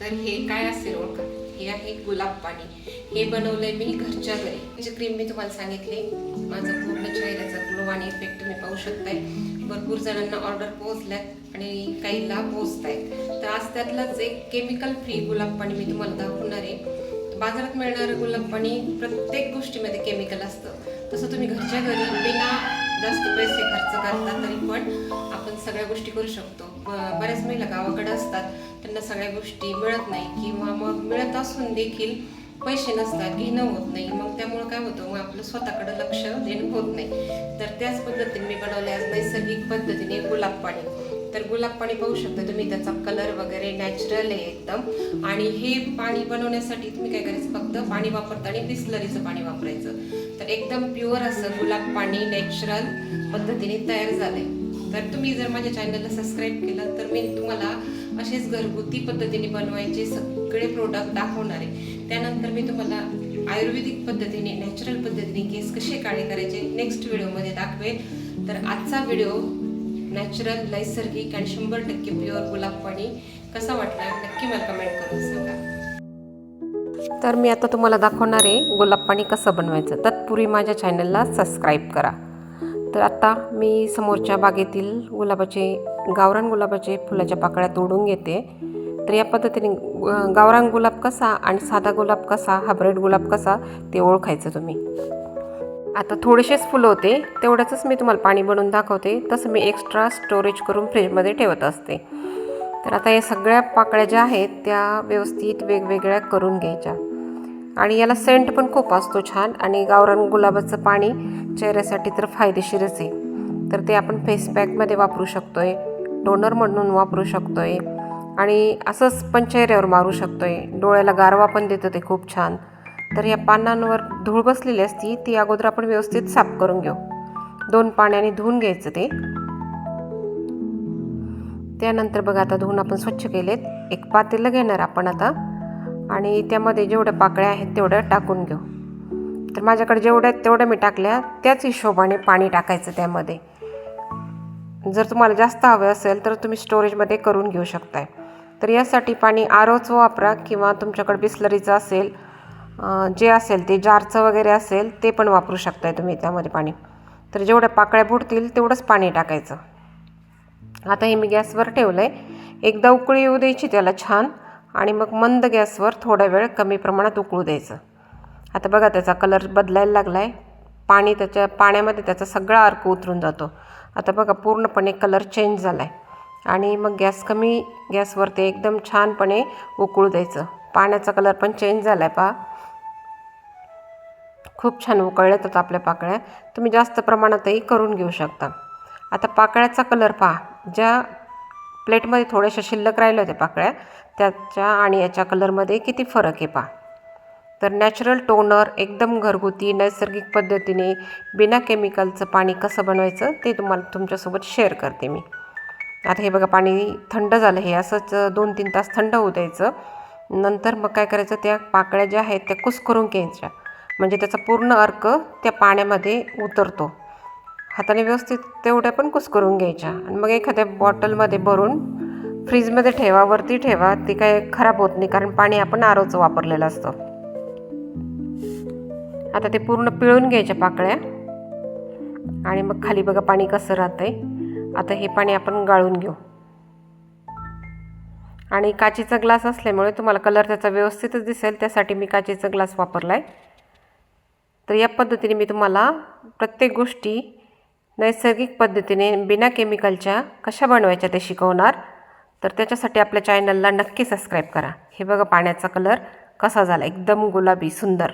तर हे काय असेल ओळखा? हे आहे गुलाब पाणी. हे बनवलंय मी घरच्या घरी. म्हणजे त्याची क्रीम मी तुम्हाला सांगितली. माझा पूर्ण चेहऱ्याचा ग्लो आणि इफेक्ट तुम्ही पाहू शकताय. भरपूर जणांना ऑर्डर पोहोचल्यात आणि काहीला पोहोचत आहेत तर आज त्यातलाच एक केमिकल फ्री गुलाब पाणी मी तुम्हाला दाखवणार आहे. बाजारात मिळणारं गुलाब पाणी प्रत्येक गोष्टीमध्ये केमिकल असतं. तसं तुम्ही घरच्या घरी बिना जास्त पैसे खर्च करतात तरी पण आपण सगळ्या गोष्टी करू शकतो. बऱ्याच महिला गावाकडे असतात त्यांना सगळ्या गोष्टी मिळत नाही किंवा मग मिळत असून देखील पैसे नसतात घेणं होत नाही. मग त्यामुळं काय होतं मग आपलं स्वतःकडे लक्ष देणं होत नाही. तर त्याच पद्धतीने मी बनवले आज नैसर्गिक पद्धतीने गुलाब पाणी तर गुलाब पाणी पाहू शकता तुम्ही. त्याचा कलर वगैरे नॅचरल आहे एकदम. आणि हे पाणी बनवण्यासाठी तुम्ही काय करायचं? फक्त पाणी वापरताना बिस्लरीचं पाणी वापरायचं. तर एकदम प्युअर असं गुलाब पाणी नॅचरल पद्धतीने तयार झालंय. तर तुम्ही जर माझ्या चॅनलला सबस्क्राईब केलं तर मी तुम्हाला असेच घरगुती पद्धतीने बनवायचे सगळे प्रोडक्ट दाखवणार आहे. त्यानंतर मी तुम्हाला आयुर्वेदिक पद्धतीने नॅचरल पद्धतीने केस कसे काळे करायचे नेक्स्ट व्हिडिओमध्ये दाखवेल. तर आजचा व्हिडिओ नॅचरल नैसर्गिक आणि शंभर टक्के प्युअर गुलाब पाणी कसा वाटला? नक्की मला कमेंट करून सांगा. तर मी आता तुम्हाला दाखवणार आहे गुलाब पाणी कसं बनवायचं. तत्पूर्वी माझ्या चॅनलला सबस्क्राईब करा. तर आत्ता मी समोरच्या बागेतील गुलाबाचे गावरान गुलाबाचे फुलाच्या पाकळ्या तोडून घेते. तर या पद्धतीने गावरान गुलाब कसा आणि साधा गुलाब कसा हायब्रिड गुलाब कसा ते ओळखायचं तुम्ही. आता थोडेसेच फुलं होते तेवढ्याचंच मी तुम्हाला पाणी बनवून दाखवते. तसं मी एक्स्ट्रा स्टोरेज करून फ्रीजमध्ये ठेवत असते. तर आता या सगळ्या पाकळ्या ज्या आहेत त्या व्यवस्थित वेगवेगळ्या करून घ्यायच्या. आणि याला सेंट पण खूप असतो छान. आणि गावरान गुलाबाचं पाणी चेहऱ्यासाठी तर फायदेशीरच आहे. तर ते आपण फेस पॅकमध्ये वापरू शकतो आहे टोनर म्हणून वापरू शकतो आहे आणि असंच पण चेहऱ्यावर मारू शकतो आहे डोळ्याला गारवा पण देतं ते खूप छान. तर या पानांवर धूळ बसलेली असती ती अगोदर आपण व्यवस्थित साफ करून घेऊ. दोन पाण्याने धुवून घ्यायचं ते. त्यानंतर बघा आता धुवून आपण स्वच्छ केलेत. एक पातेलं घेणार आपण आता. आणि त्यामध्ये जेवढ्या पाकळ्या आहेत तेवढ्या टाकून घेऊ. तर माझ्याकडे जेवढ्या आहेत तेवढ्या मी टाकल्या. त्याच हिशोबाने पाणी टाकायचं त्यामध्ये. जर तुम्हाला जास्त हवे असेल तर तुम्ही स्टोरेजमध्ये करून घेऊ शकताय. तर यासाठी पाणी आरोच वापरा किंवा तुमच्याकडे बिस्लरीचं असेल जे असेल ते जारचं वगैरे असेल ते पण वापरू शकताय तुम्ही त्यामध्ये पाणी. तर जेवढ्या पाकळ्या बुडतील तेवढंच पाणी टाकायचं. आता हे मी गॅसवर ठेवलं आहे एकदा उकळी येऊ द्यायची त्याला छान आणि मग मंद गॅसवर थोडा वेळ कमी प्रमाणात उकळू द्यायचं. आता बघा त्याचा कलर बदलायला लागला आहे पाणी त्याच्या पाण्यामध्ये त्याचा सगळा अर्क उतरून जातो. आता बघा पूर्णपणे कलर चेंज झाला आहे आणि मग गॅस कमी गॅसवर ते एकदम छानपणे उकळू द्यायचं. पाण्याचा कलर पण चेंज झाला आहे पहा. खूप छान उकळल्यात आता आपल्या पाकळ्या. तुम्ही जास्त प्रमाणातही करून घेऊ शकता. आता पाकळ्याचा कलर पहा. ज्या प्लेटमध्ये थोड्याशा शिल्लक राहिल्या होत्या पाकळ्या त्याच्या आणि याच्या कलरमध्ये किती फरक आहे पहा. तर नॅचरल टोनर एकदम घरगुती नैसर्गिक पद्धतीने बिना केमिकलचं पाणी कसं बनवायचं ते तुम्हाला तुमच्यासोबत शेअर करते मी. आता हे बघा पाणी थंड झालं. हे असंच दोन तीन तास थंड होऊ द्यायचं. नंतर मग काय करायचं त्या पाकळ्या ज्या आहेत त्या कुस्करून घ्यायच्या. म्हणजे त्याचा पूर्ण अर्क त्या पाण्यामध्ये उतरतो. हाताने व्यवस्थित तेवढ्या पण कुस्करून घ्यायच्या. आणि मग एखाद्या बॉटलमध्ये भरून फ्रीजमध्ये ठेवा वरती ठेवा ती काय खराब होत नाही कारण पाणी आपण आरोचं वापरलेलं असतं. आता ते पूर्ण पिळून घ्यायच्या पाकळ्या. आणि मग खाली बघा पाणी कसं राहतंय. आता हे पाणी आपण गाळून घेऊ. आणि काचेचा ग्लास असल्यामुळे तुम्हाला कलर त्याचा व्यवस्थितच दिसेल त्यासाठी मी काचेचा ग्लास वापरला आहे तर या पद्धतीने मी तुम्हाला प्रत्येक गोष्टी नैसर्गिक पद्धतीने बिना केमिकलच्या कशा बनवायच्या ते शिकवणार. तर त्याच्यासाठी आपल्या चॅनलला नक्की सबस्क्राईब करा. हे बघा पाण्याचा कलर कसा झाला एकदम गुलाबी सुंदर.